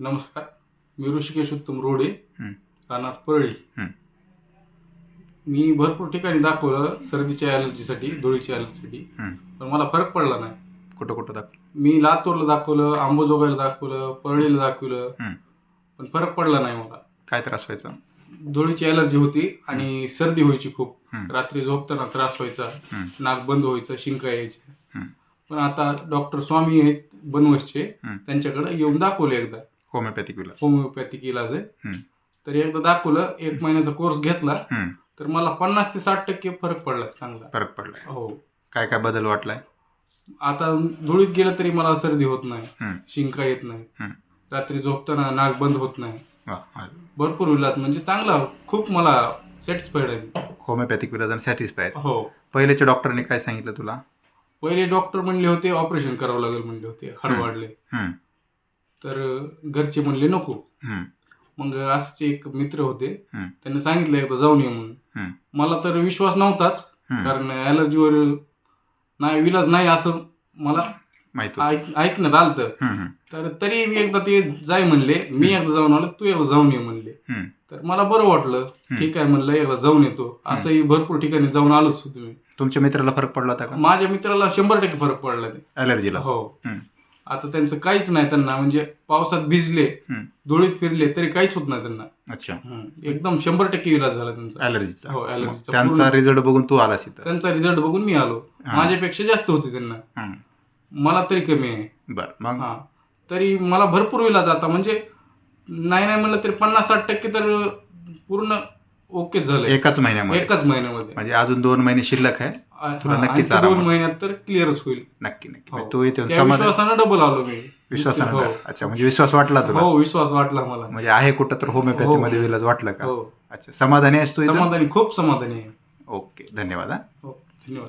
नमस्कार मी ऋषिकेश उत्तम रोडे. राहणार परळी. मी भरपूर ठिकाणी दाखवलं सर्दीच्या ॲलर्जीसाठी धुळीच्या ॲलर्जीसाठी. पण मला फरक पडला नाही कुठं कुठं दाखव मी लातूरला दाखवलं आंबोजोगाईला दाखवलं परळीला दाखवलं. पण फरक पडला नाही मला काय त्रास व्हायचा धुळीची ॲलर्जी होती आणि सर्दी व्हायची खूप. रात्री झोपताना त्रास व्हायचा. नाक बंद व्हायचं शिंका यायची. पण आता डॉक्टर स्वामी आहेत बनवसचे. त्यांच्याकडे येऊन दाखवले एकदा होमिओपॅथिक. विलास होमिओपॅथिक इलाज आहे. तर एकदा दाखवलं एक महिन्याचा कोर्स घेतला. तर मला पन्नास ते साठ टक्के फरक पडला चांगला फरक पडलाय हो काय काय बदल वाटलाय आता धुळीत गेलं तरी मला सर्दी होत नाही हं. शिंका येत नाही. रात्री झोपताना नाक बंद होत नाही. भरपूर इलाज म्हणजे चांगला खूप मला सॅटिस्फाईड आहे होमिओपॅथिक विलास आणि सॅटिस्फाय हो पहिल्याच्या डॉक्टरने काय सांगितलं तुला पहिले डॉक्टर म्हणले होते ऑपरेशन करावं लागेल म्हणले होते हाड. वाढले. तर घरचे म्हणले नको. मग असंच एक मित्र होते. त्यांनी सांगितलं एकदा जाऊन ये म्हणून. मला तर विश्वास नव्हताच. कारण ॲलर्जीवर नाही विलाज नाही असं मला ऐकण्यात आलं. तर तरी मी एकदा ते जाय म्हणले मी एकदा जाऊन आलो तू एकदा जाऊन ये म्हणले. तर मला बरं वाटलं ठीक आहे म्हणलं एकदा जाऊन येतो. असंही भरपूर ठिकाणी जाऊन आलोच मी. तुमच्या मित्राला फरक पडला होता का? माझ्या मित्राला शंभर टक्के फरक पडला ते. हं. आता त्यांचं काहीच नाही त्यांना म्हणजे पावसात भिजले. धुळीत फिरले तरी काहीच होत नाही त्यांना. अच्छा. एकदम शंभर टक्के इलाज झाला त्यांचा. ॲलर्जीचा हो त्यांचा पूर्ण- रिझल्ट बघून तू आलास इथं. त्यांचा रिझल्ट बघून मी आलो. हा. माझ्यापेक्षा जास्त होते त्यांना. मला तरी कमी आहे. बरं मग? हा. तरी मला भरपूर इलाज आता म्हणजे नाही नाही म्हणलं तरी पन्नास साठ टक्के तर पूर्ण ओके झालं एकाच महिन्यामध्ये. एकाच महिन्यामध्ये. म्हणजे अजून दोन महिने शिल्लक आहे. तुला नक्कीच दोन. महिन्यात तर क्लिअरच होईल. नक्की नक्की. हो. म्हणजे तू विश्वासानं डबल आलो मी. विश्वासानं हो. अच्छा म्हणजे विश्वास वाटला तुला? हो विश्वास वाटला मला. म्हणजे आहे कुठं तर होमिओपॅथी मध्ये हो. विलाज वाटलं का? अच्छा समाधानी आहेस तू इथं? समाधानी खूप समाधानी आहे. ओके धन्यवाद हो धन्यवाद.